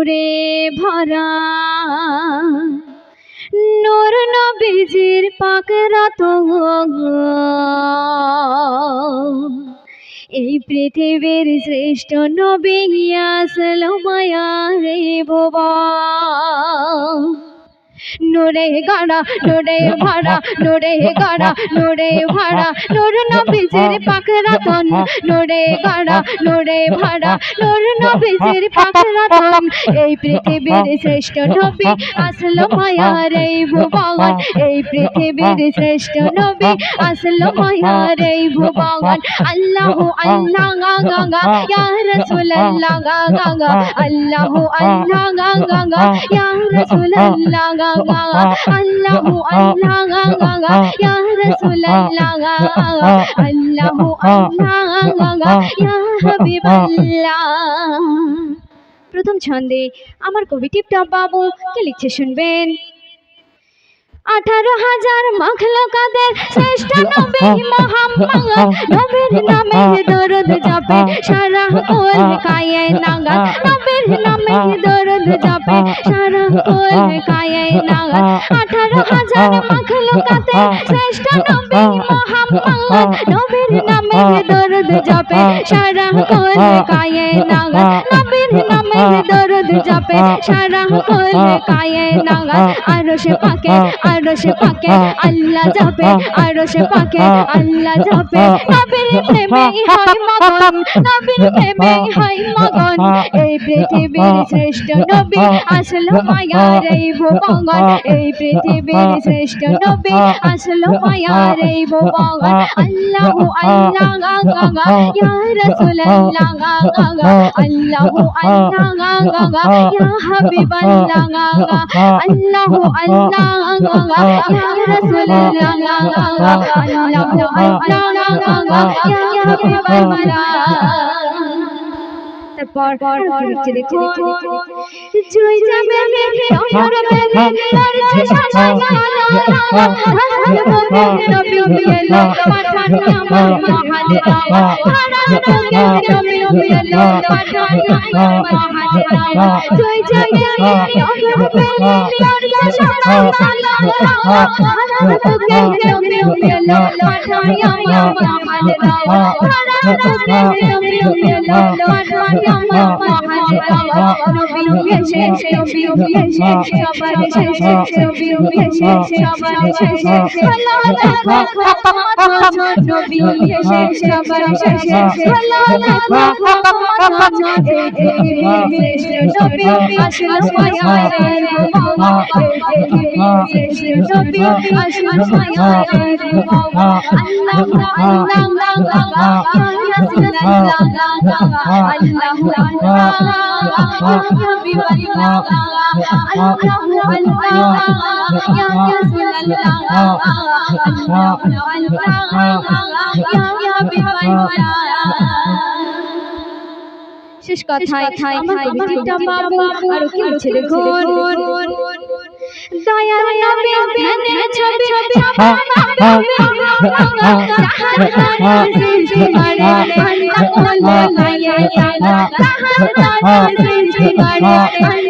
নূরে ভরা। নূর নবীজির পাকরাত এই পৃথিবীর শ্রেষ্ঠ নবী আসল মায়া রে ভবা নোরে গাড়া, নোরে ভাড়া নোরে গাড়া, নোরে ভাড়া নোর নবীজির পাখরাতন নোরে গাড়া, নোরে ভাড়া নোর নবীজির পাখরাতন এই পৃথিবীর শ্রেষ্ঠ নবী আসলো মায়ার এই ভুবন, এই পৃথিবীর শ্রেষ্ঠ নবী আসলো মায়ার এই ভুবন। আল্লাহ আল্লাহ গা গা ইয়া রাসূলুল্লাহ গা গা আল্লাহ আল্লাহ গা গা, ইয়া রাসূলুল্লাহ গা প্রথম ছন্দে আমার কবি টিপটপ বাবু কে লিখছে শুনবেন? আঠারো হাজার মখলকাদের শ্রেষ্ঠ নামে জপে সারা কোল কায়ে নাগাত নবীর নামে দরদ যাবে সারা কোল কায়ে আঠারো হাজার মাখলুকাতে শ্রেষ্ঠ নবী মোহাম্মদ নবীর নামে দরদ যাবে সারা কোল কায়ে নবীর নামে দরুদ জপে, সারা কোল কায়ে নাগাত আরশে পাকে আরশে পাকে, আল্লাহ যাবে আরশে পাকে, আল্লাহ যাবে নবীর প্রেমে হয় মগন, নবীর প্রেমে হয় মগন। এই পৃথিবীর শ্রেষ্ঠ নবী আসলো মায়ার এই ভুবন এই পৃথিবীর শ্রেষ্ঠ নবী আসলো মায়ার এই ভুবন আল্লাহ আল্লাহ গা গা ইয়া রাসূলুল্লাহ গা গা, আল্লাহ আল্লাহ গা গা গা ইয়া হাবিবাল্লাহ গা গা আল্লাহ আল্লাহ গা গা ইয়া রাসূলুল্লাহ গা গা গা আল্লাহ আল্লাহ গা গা ইয়া হাবিবাল্লাহ তারপর দেখছি দেখছি দেখছি জয় যাবে মেঘে বেগে তার যে শাসনা নবী নবী নবী নবী নবী এসে নবী এসে সবার শেষে নবী এসে সবার শেষে আল্লাহ নবী এসে সবার শেষে আল্লাহ নবী আসল মায়ার বাবা নবী আসল মায়ার বাবা আল্লাহ আল্লাহ আল্লাহ শেষ কথায় আমার কবিতা বাবু আর কি নবী ধ্যানে ছবি ছবি মারে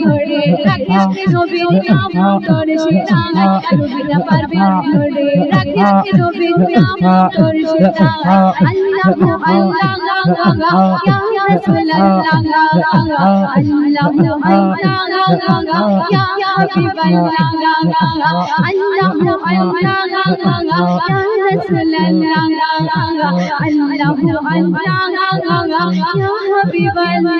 ধরে রাখিস নবীর নাম তোর সীতায় কবিতা পারবি ধরে রাখিস নবীর নাম তোর সীতায় আল্লাহ আল্লাহ ইয়া গা আল্লাহ আল্লাহ গা ইয়া গা আল্লাহ আল্লাহ গা ইয়া গা আল্লাহ আল্লাহ গা ইয়া হাবিবাল্লাহ